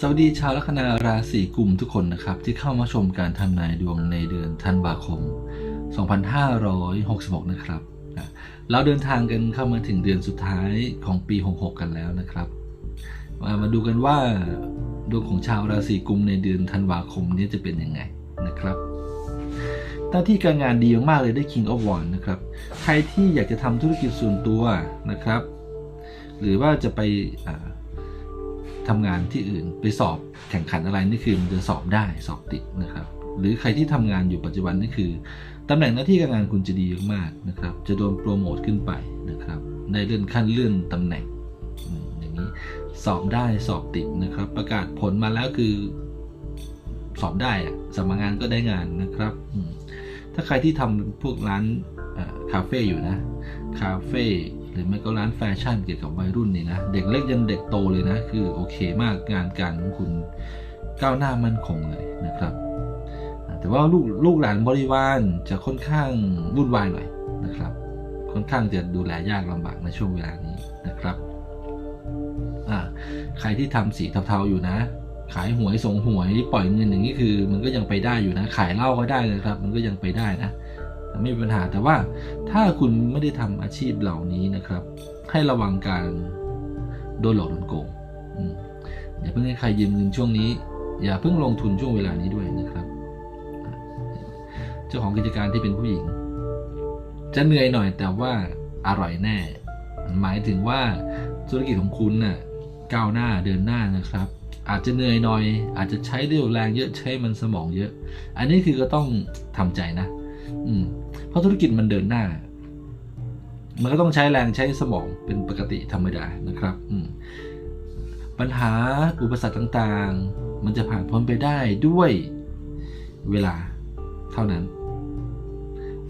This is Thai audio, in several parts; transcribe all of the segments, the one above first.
สวัสดีชาวลัคนาราศีกุมทุกคนนะครับ ที่เข้ามาชมการทำนายดวงในเดือนธันวาคม 2566 นะครับ เราเดินทางกันเข้ามาถึงเดือนสุดท้ายของปี 66 กันแล้วนะครับ มามาดูกันว่าดวงของชาวราศีกุมในเดือนธันวาคมนี้จะเป็นยังไงนะครับหน้าที่การงานดีมากเลยได้ King of Wands นะครับ ใครที่อยากจะทำธุรกิจส่วนตัวนะครับ หรือว่าจะไป อ่าทำงานที่อื่น ไปสอบแข่งขันอะไรนี่คือมันจะสอบได้สอบติดนะครับ หรือใครที่ทำงานอยู่ปัจจุบันนี่คือตำแหน่งหน้าที่การงานคุณจะดีมากนะครับ จะโดนโปรโมทขึ้นไปนะครับในเลื่อนขั้นเลื่อนตำแหน่งอย่างนี้สอบได้สอบติดนะครับ ประกาศผลมาแล้วคือสอบได้อะสมัครงานก็ได้งานนะครับ ถ้าใครที่ทำพวกร้านคาเฟ่อยู่นะคาเฟ่ หรือไม่ก็ร้านแฟชั่นเกี่ยวกับวัยรุ่นนี่นะ เด็กเล็กยันเด็กโตเลยนะ คือโอเคมากงานการของคุณก้าวหน้ามั่นคงเลยนะครับ แต่ว่าลูกลูกหลานบริวารจะค่อนข้างวุ่นวายหน่อยนะครับ ค่อนข้างจะดูแลยากลำบากในช่วงเวลานี้นะครับอ่าใครที่ทำสีเทาๆอยู่นะ ขายหวยส่งหวยปล่อยเงินอย่างนี้คือ มันก็ยังไปได้อยู่นะ ขายเหล้าก็ได้นะครับ มันก็ยังไปได้นะ ไม่มีปัญหาแต่ว่าถ้าคุณไม่ได้ทำอาชีพเหล่านี้นะครับ ให้ระวังการโดนหลอกโดนโกงอย่าเพิ่งให้ใครยืมเงินช่วงนี้ อย่าเพิ่งลงทุนช่วงเวลานี้ด้วยนะครับ เจ้าของกิจการที่เป็นผู้หญิง จะเหนื่อยหน่อยแต่ว่าอร่อยแน่ หมายถึงว่าธุรกิจของคุณน่ะก้าวหน้าเดินหน้านะครับ อาจจะเหนื่อยหน่อย อาจจะใช้เรี่ยวแรงเยอะใช้มันสมองเยอะ อันนี้คือก็ต้องทำใจนะ อืมเพราะธุรกิจมันเดินหน้า มันก็ต้องใช้แรงใช้สมองเป็นปกติธรรมดานะครับอืมปัญหาอุปสรรคต่างๆ มันจะผ่านพ้นไปได้ด้วยเวลาเท่านั้น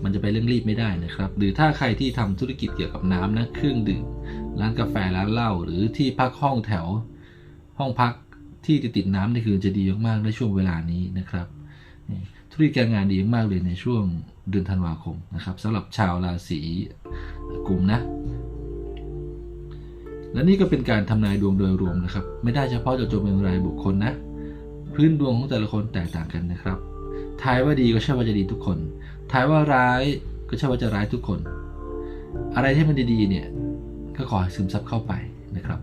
มันจะไปเร่งรีบไม่ได้นะครับ หรือถ้าใครที่ทำธุรกิจเกี่ยวกับน้ำนะ เครื่องดื่ม ร้านกาแฟ ร้านเหล้า หรือที่พักห้องแถว ห้องพักที่ติดติดน้ำนี่คือจะดีมากๆในช่วงเวลานี้นะครับ ธุรกิจการงานดีมากเลยในช่วงเดือนธันวาคมนะครับสำหรับชาวราศีกุมนะ และนี่ก็เป็นการทำนายดวงโดยรวมนะครับ ไม่ได้เฉพาะเจาะจงเป็นรายบุคคลนะ พื้นดวงของแต่ละคนแตกต่างกันนะครับทายว่าดีก็ใช่ว่าจะดีทุกคนทายว่าร้ายก็ใช่ว่าจะร้ายทุกคน อะไรที่มันดีๆเนี่ยก็ขอซึมซับเข้าไปนะครับ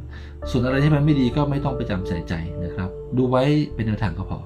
ส่วนอะไรที่มันไม่ดีก็ไม่ต้องไปจำใส่ใจนะครับ ดูไว้เป็นแนวทางก็พอ